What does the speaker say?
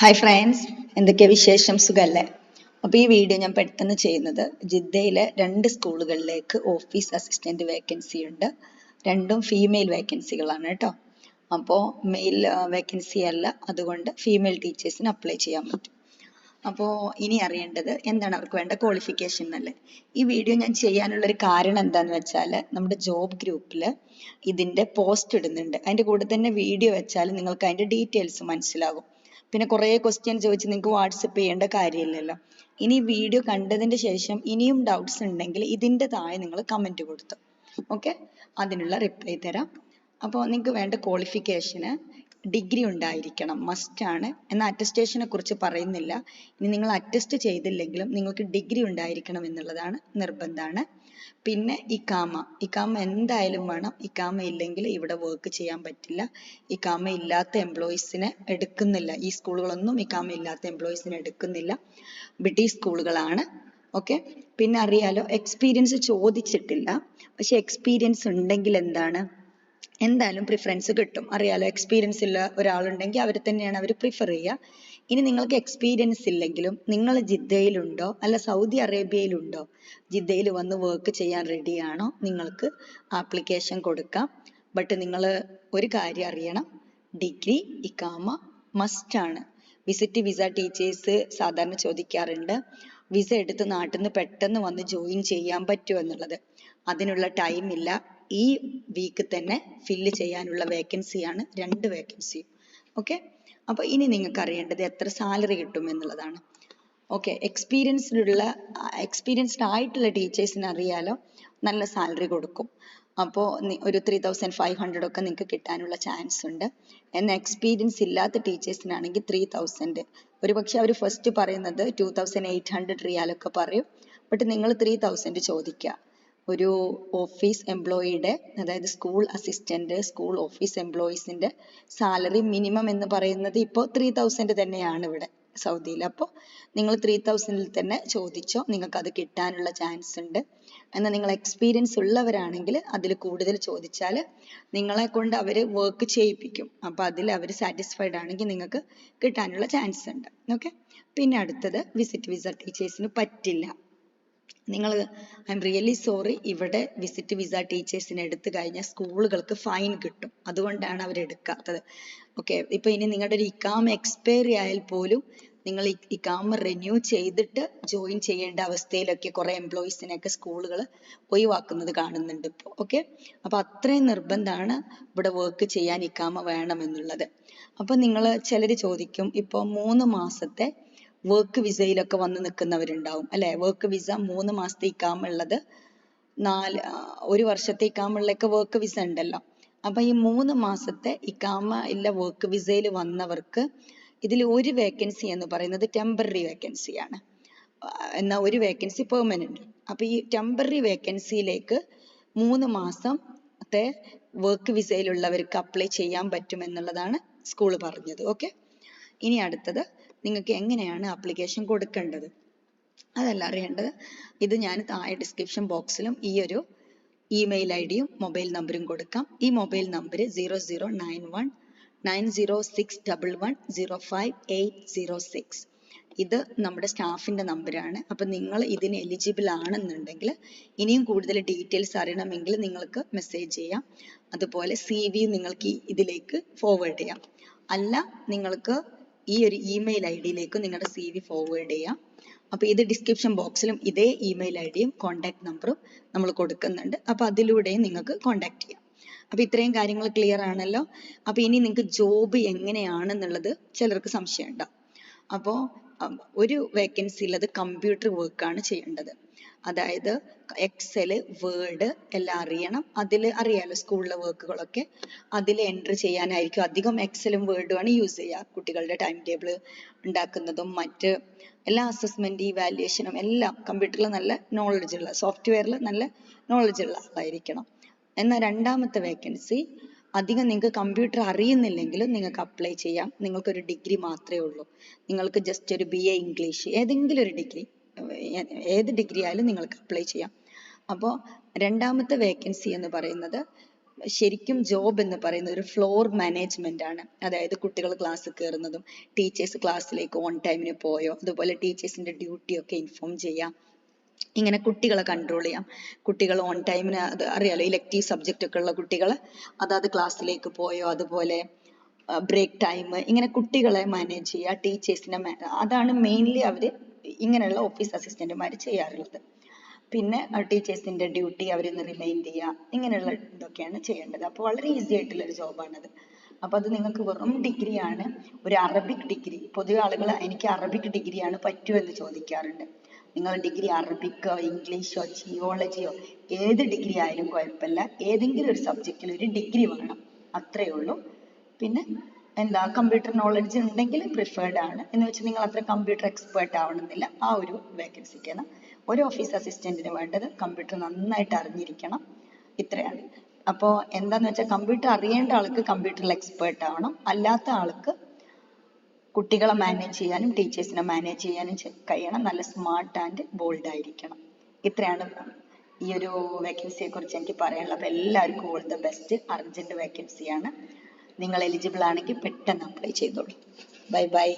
Hi friends എന്തൊക്കെ വിശേഷം? സുഖല്ലേ? അപ്പോൾ ഈ വീഡിയോ ഞാൻ പെട്ടെന്ന് ചെയ്യുന്നത് ജിദ്ദയിലെ രണ്ട് സ്കൂളുകളിലേക്ക് ഓഫീസ് അസിസ്റ്റന്റ് വേക്കൻസി ഉണ്ട്. രണ്ടും ഫീമെയിൽ വേക്കൻസികളാണ് കേട്ടോ. അപ്പോൾ മെയിൽ വേക്കൻസി അല്ല അതുകൊണ്ട് ഫീമെയിൽ ടീച്ചേഴ്സിന് അപ്ലൈ ചെയ്യാൻ പറ്റും. അപ്പോൾ ഇനി അറിയേണ്ടത് എന്താണ് അവർക്ക് വേണ്ട ക്വാളിഫിക്കേഷൻ എന്നല്ലേ? ഈ വീഡിയോ ഞാൻ ചെയ്യാനുള്ള ഒരു കാരണം എന്താന്ന് വെച്ചാൽ നമ്മുടെ ജോബ് ഗ്രൂപ്പിൽ ഇതിന്റെ പോസ്റ്റ് ഇടുന്നുണ്ട്. അതിന്റെ കൂടെ തന്നെ വീഡിയോ വെച്ചാൽ നിങ്ങൾക്ക് അതിന്റെ ഡീറ്റെയിൽസ് മനസ്സിലാകും. പിന്നെ കുറേ ക്വസ്റ്റ്യൻ ചോദിച്ച് നിങ്ങൾക്ക് വാട്സപ്പ് ചെയ്യേണ്ട കാര്യമില്ലല്ലോ. ഇനി വീഡിയോ കണ്ടതിന് ശേഷം ഇനിയും ഡൗട്ട്സ് ഉണ്ടെങ്കിൽ ഇതിന്റെ താഴെ നിങ്ങൾ കമന്റ് കൊടുത്തു. ഓക്കെ അതിനുള്ള റിപ്ലൈ തരാം. അപ്പോൾ നിങ്ങൾക്ക് വേണ്ട ക്വാളിഫിക്കേഷന് ഡിഗ്രി ഉണ്ടായിരിക്കണം മസ്റ്റ് ആണ് എന്നാൽ അറ്റസ്റ്റേഷനെ കുറിച്ച് പറയുന്നില്ല. ഇനി നിങ്ങൾ അറ്റസ്റ്റ് ചെയ്തില്ലെങ്കിലും നിങ്ങൾക്ക് ഡിഗ്രി ഉണ്ടായിരിക്കണം എന്നുള്ളതാണ് നിർബന്ധമാണ്. പിന്നെ ഇക്കാമ ഇക്കാമ എന്തായാലും വേണം. ഇക്കാമ ഇല്ലെങ്കിൽ ഇവിടെ വർക്ക് ചെയ്യാൻ പറ്റില്ല. ഇക്കാമ ഇല്ലാത്ത എംപ്ലോയീസിനെ എടുക്കുന്നില്ല. ഈ സ്കൂളുകളൊന്നും ഇക്കാമ ഇല്ലാത്ത എംപ്ലോയീസിനെ എടുക്കുന്നില്ല. ബ്രിട്ടീഷ് സ്കൂളുകളാണ്. ഓക്കെ പിന്നെ അറിയാലോ എക്സ്പീരിയൻസ് ചോദിച്ചിട്ടില്ല. പക്ഷെ എക്സ്പീരിയൻസ് ഉണ്ടെങ്കിൽ എന്താണ്? എന്തായാലും പ്രിഫറൻസ് കിട്ടും. അറിയാലോ എക്സ്പീരിയൻസ് ഉള്ള ഒരാളുണ്ടെങ്കിൽ അവരെ തന്നെയാണ് അവർ പ്രിഫർ ചെയ്യുക ഇനി നിങ്ങൾക്ക് എക്സ്പീരിയൻസ് ഇല്ലെങ്കിലും നിങ്ങൾ ജിദ്ദയിലുണ്ടോ അല്ല സൗദി അറേബ്യയിലുണ്ടോ ജിദ്ദയിൽ വന്ന് വർക്ക് ചെയ്യാൻ റെഡിയാണോ നിങ്ങൾക്ക് ആപ്ലിക്കേഷൻ കൊടുക്കാം. ബട്ട് നിങ്ങൾ ഒരു കാര്യം അറിയണം ഡിഗ്രി ഇക്കാമ മസ്റ്റ് ആണ്. വിസിറ്റ് വിസ ടീച്ചേഴ്സ് സാധാരണ ചോദിക്കാറുണ്ട് വിസ എടുത്ത് നാട്ടിൽ നിന്ന് പെട്ടെന്ന് വന്ന് ജോയിൻ ചെയ്യാൻ പറ്റുമോ എന്നുള്ളത്. അതിനുള്ള ടൈം ഇല്ല. ഈ വീക്ക് തന്നെ ഫില്ല് ചെയ്യാനുള്ള വേക്കൻസിയാണ് രണ്ട് വേക്കൻസിയും ഓക്കെ അപ്പോൾ ഇനി നിങ്ങൾക്ക് അറിയേണ്ടത് എത്ര സാലറി കിട്ടും എന്നുള്ളതാണ്. ഓക്കെ എക്സ്പീരിയൻസ്ഡ് ഉള്ള എക്സ്പീരിയൻസ്ഡ് ആയിട്ടുള്ള ടീച്ചേഴ്സിന് അറിയാലോ നല്ല സാലറി കൊടുക്കും. അപ്പോൾ ഒരു ത്രീ തൗസൻഡ് ഫൈവ് ഹൺഡ്രഡ് ഒക്കെ നിങ്ങൾക്ക് കിട്ടാനുള്ള ചാൻസ് ഉണ്ട്. എന്നാൽ എക്സ്പീരിയൻസ് ഇല്ലാത്ത ടീച്ചേഴ്സിനാണെങ്കിൽ ത്രീ തൗസൻഡ് ഒരു പക്ഷേ അവർ ഫസ്റ്റ് പറയുന്നത് ടു തൗസൻഡ് എയ്റ്റ് ഹൺഡ്രഡ് റിയാലൊക്കെ പറയും. ബട്ട് നിങ്ങൾ ത്രീ തൗസൻഡ് ചോദിക്കുക. ഒരു ഓഫീസ് എംപ്ലോയിയുടെ അതായത് സ്കൂൾ അസിസ്റ്റന്റ് സ്കൂൾ ഓഫീസ് എംപ്ലോയീസിന്റെ സാലറി മിനിമം എന്ന് പറയുന്നത് ഇപ്പോൾ ത്രീ തൗസൻഡ് തന്നെയാണ് ഇവിടെ സൗദിയിൽ. അപ്പോൾ നിങ്ങൾ ത്രീ തൗസൻഡിൽ തന്നെ ചോദിച്ചോ നിങ്ങൾക്ക് അത് കിട്ടാനുള്ള ചാൻസ് ഉണ്ട്. എന്നാൽ നിങ്ങൾ എക്സ്പീരിയൻസ് ഉള്ളവരാണെങ്കിൽ അതിൽ കൂടുതൽ ചോദിച്ചാൽ നിങ്ങളെ കൊണ്ട് അവർ വർക്ക് ചെയ്യിപ്പിക്കും. അപ്പോൾ അതിൽ അവർ സാറ്റിസ്ഫൈഡ് ആണെങ്കിൽ നിങ്ങൾക്ക് കിട്ടാനുള്ള ചാൻസ് ഉണ്ട്. ഓക്കെ പിന്നെ അടുത്തത് വിസിറ്റ് വിസ ടീച്ചേഴ്സിന് പറ്റില്ല. നിങ്ങൾ ഐ എം റിയലി സോറി ഇവിടെ വിസിറ്റ് വിസ ടീച്ചേഴ്സിനെ എടുത്തു കഴിഞ്ഞാൽ സ്കൂളുകൾക്ക് ഫൈൻ കിട്ടും. അതുകൊണ്ടാണ് അവർ എടുക്കാത്തത്. ഓക്കെ ഇപ്പൊ ഇനി നിങ്ങളുടെ ഒരു ഇക്കാമ എക്സ്പയറി ആയാൽ പോലും നിങ്ങൾ ഇക്കാമ റിന്യൂ ചെയ്തിട്ട് ജോയിൻ ചെയ്യേണ്ട അവസ്ഥയിലൊക്കെ കുറെ എംപ്ലോയീസിനെയൊക്കെ സ്കൂളുകൾ ഒഴിവാക്കുന്നത് കാണുന്നുണ്ട് ഇപ്പോൾ ഓക്കെ അപ്പൊ അത്രയും നിർബന്ധമാണ് ഇവിടെ വർക്ക് ചെയ്യാൻ ഇക്കാമ വേണമെന്നുള്ളത്. അപ്പൊ നിങ്ങൾ ചിലർ ചോദിക്കും ഇപ്പോൾ മൂന്ന് മാസത്തെ വർക്ക് വിസയിലൊക്കെ വന്ന് നിൽക്കുന്നവരുണ്ടാവും അല്ലെ? വർക്ക് വിസ മൂന്ന് മാസത്തെ ഇക്കാമ ഉള്ളത് നാല് ഒരു വർഷത്തെ ഇക്കാമുള്ളൊക്കെ വർക്ക് വിസ ഉണ്ടല്ലോ. അപ്പൊ ഈ മൂന്ന് മാസത്തെ ഇക്കാമ ഇല്ല വർക്ക് വിസയിൽ വന്നവർക്ക് ഇതിൽ ഒരു വേക്കൻസി എന്ന് പറയുന്നത് ടെമ്പററി വേക്കൻസിയാണ് എന്നാൽ ഒരു വേക്കൻസി പെർമനന്റ് അപ്പൊ ഈ ടെമ്പററി വേക്കൻസിയിലേക്ക് മൂന്ന് മാസത്തെ വർക്ക് വിസയിലുള്ളവർക്ക് അപ്ലൈ ചെയ്യാൻ പറ്റും എന്നുള്ളതാണ് സ്കൂൾ പറഞ്ഞത്. ഓക്കെ ഇനി അടുത്തത് നിങ്ങൾക്ക് എങ്ങനെയാണ് ആപ്ലിക്കേഷൻ കൊടുക്കേണ്ടത്? അതല്ല അറിയേണ്ടത് ഇത് ഞാൻ താഴെ ഡിസ്ക്രിപ്ഷൻ ബോക്സിലും ഈ ഒരു ഇമെയിൽ ഐ ഡിയും മൊബൈൽ നമ്പറും കൊടുക്കാം. ഈ mobile number zero zero nine one nine zero six double one zero five eight zero six ഇത് നമ്മുടെ സ്റ്റാഫിന്റെ നമ്പറാണ് അപ്പം നിങ്ങൾ ഇതിന് എലിജിബിൾ ആണെന്നുണ്ടെങ്കിൽ ഇനിയും കൂടുതൽ ഡീറ്റെയിൽസ് അറിയണമെങ്കിൽ നിങ്ങൾക്ക് മെസ്സേജ് ചെയ്യാം. അതുപോലെ സി വി നിങ്ങൾക്ക് ഇതിലേക്ക് ഫോർവേഡ് ചെയ്യാം. അല്ല നിങ്ങൾക്ക് ഈ ഒരു ഇമെയിൽ ഐ ഡിയിലേക്ക് നിങ്ങളുടെ സി വി ഫോർവേഡ് ചെയ്യാം. അപ്പോൾ ഇത് ഡിസ്ക്രിപ്ഷൻ ബോക്സിലും ഇതേ ഇമെയിൽ ഐ ഡിയും കോൺടാക്ട് നമ്പറും നമ്മൾ കൊടുക്കുന്നുണ്ട്. അപ്പോൾ അതിലൂടെയും നിങ്ങൾക്ക് കോൺടാക്ട് ചെയ്യാം. അപ്പോൾ ഇത്രയും കാര്യങ്ങൾ ക്ലിയർ ആണല്ലോ. അപ്പോൾ ഇനി നിങ്ങൾക്ക് ജോബ് എങ്ങനെയാണെന്നുള്ളത് ചിലർക്ക് സംശയം ഉണ്ടാവും. അപ്പോൾ ഒരു വേക്കൻസിയിൽ അത് കമ്പ്യൂട്ടർ വർക്കാണ് ചെയ്യേണ്ടത്. അതായത് എക്സൽ വേർഡ് എല്ലാം അറിയണം. അതിൽ അറിയാലോ സ്കൂളിലെ വർക്കുകളൊക്കെ അതിൽ എൻട്രി ചെയ്യാനായിരിക്കും. അധികം എക്സലും ആണ് യൂസ് ചെയ്യുക. കുട്ടികളുടെ ടൈം ടേബിൾ ഉണ്ടാക്കുന്നതും മറ്റ് എല്ലാ അസസ്മെന്റ് ഇവാലുവേഷനും എല്ലാം കമ്പ്യൂട്ടറിൽ നല്ല നോളജ് ഉള്ള സോഫ്റ്റ്വെയറിൽ നല്ല നോളജ് ഉള്ള ആളായിരിക്കണം. എന്നാൽ രണ്ടാമത്തെ വേക്കൻസി അധികം നിങ്ങൾക്ക് കമ്പ്യൂട്ടർ അറിയുന്നില്ലെങ്കിലും നിങ്ങൾക്ക് അപ്ലൈ ചെയ്യാം. നിങ്ങൾക്കൊരു ഡിഗ്രി മാത്രമേ ഉള്ളൂ. നിങ്ങൾക്ക് ജസ്റ്റ് ഒരു ബി എ ഇംഗ്ലീഷ് ഏതെങ്കിലും ഒരു ഡിഗ്രി ഏത് ഡിഗ്രി ആയാലും നിങ്ങൾക്ക് അപ്ലൈ ചെയ്യാം. അപ്പോൾ രണ്ടാമത്തെ വേക്കൻസി എന്ന് പറയുന്നത് ശരിക്കും ജോബ് എന്ന് പറയുന്നത് ഒരു ഫ്ലോർ മാനേജ്മെന്റ് ആണ്. അതായത് കുട്ടികൾ ക്ലാസ് കയറുന്നതും ടീച്ചേഴ്സ് ക്ലാസ്സിലേക്ക് ഓൺ ടൈമിന് പോയോ അതുപോലെ ടീച്ചേഴ്സിന്റെ ഡ്യൂട്ടി ഒക്കെ ഇൻഫോം ചെയ്യാം. ഇങ്ങനെ കുട്ടികളെ കൺട്രോൾ ചെയ്യാം. കുട്ടികൾ ഓൺ ടൈമിന് അത് അറിയാലോ ഇലക്റ്റീവ് സബ്ജക്റ്റ് ഒക്കെ ഉള്ള കുട്ടികൾ അതാത് ക്ലാസ്സിലേക്ക് പോയോ അതുപോലെ ബ്രേക്ക് ടൈം ഇങ്ങനെ കുട്ടികളെ മാനേജ് ചെയ്യുക ടീച്ചേഴ്സിനെ അതാണ് മെയിൻലി അവർ ഇങ്ങനെയുള്ള ഓഫീസ് അസിസ്റ്റന്റുമാർ ചെയ്യാറുള്ളത്. പിന്നെ ടീച്ചേഴ്സിന്റെ ഡ്യൂട്ടി അവരൊന്ന് റിമൈൻഡ് ചെയ്യുക ഇങ്ങനെയുള്ള ഇതൊക്കെയാണ് ചെയ്യേണ്ടത്. അപ്പോൾ വളരെ ഈസി ആയിട്ടുള്ള ഒരു ജോബാണത് അപ്പോൾ അത് നിങ്ങൾക്ക് വെറും ഡിഗ്രിയാണ് ഒരു അറബിക് ഡിഗ്രി പൊതുവെ ആളുകൾ എനിക്ക് അറബിക് ഡിഗ്രിയാണ് എന്ന് ചോദിക്കാറുണ്ട്. നിങ്ങൾ ഡിഗ്രി അറബിക്കോ ഇംഗ്ലീഷോ ജിയോളജിയോ ഏത് ഡിഗ്രി ആയാലും കുഴപ്പമില്ല. ഏതെങ്കിലും ഒരു സബ്ജക്റ്റിൽ ഒരു ഡിഗ്രി വേണം. അത്രയേ ഉള്ളൂ. പിന്നെ എന്താ കമ്പ്യൂട്ടർ നോളജ് ഉണ്ടെങ്കിൽ പ്രിഫേർഡ് ആണ്. എന്ന് വെച്ച് നിങ്ങൾ അത്ര കമ്പ്യൂട്ടർ എക്സ്പേർട്ട് ആവണമെന്നില്ല. ആ ഒരു വേക്കൻസിക്കാണ് ഒരു ഓഫീസ് അസിസ്റ്റന്റിന് വേണ്ടത് കമ്പ്യൂട്ടർ നന്നായിട്ട് അറിഞ്ഞിരിക്കണം. ഇത്രയാണ്. അപ്പോൾ എന്താന്ന് വെച്ചാൽ കമ്പ്യൂട്ടർ അറിയേണ്ട ആൾക്ക് കമ്പ്യൂട്ടറിൽ എക്സ്പേർട്ട് ആവണം. അല്ലാത്ത ആൾക്ക് കുട്ടികളെ മാനേജ് ചെയ്യാനും ടീച്ചേഴ്സിനെ മാനേജ് ചെയ്യാനും കഴിയണം. നല്ല സ്മാർട്ട് ആൻഡ് ബോൾഡ് ആയിരിക്കണം. ഇത്രയാണ് ഈ ഒരു വേക്കൻസിയെ കുറിച്ച് എനിക്ക് പറയാനുള്ളത്. അപ്പോൾ എല്ലാവർക്കും ഓൾ ദ ബെസ്റ്റ് അർജന്റ് വേക്കൻസിയാണ് നിങ്ങൾ എലിജിബിൾ ആണെങ്കിൽ പെട്ടെന്ന് അപ്ലൈ ചെയ്തോളൂ. Bye bye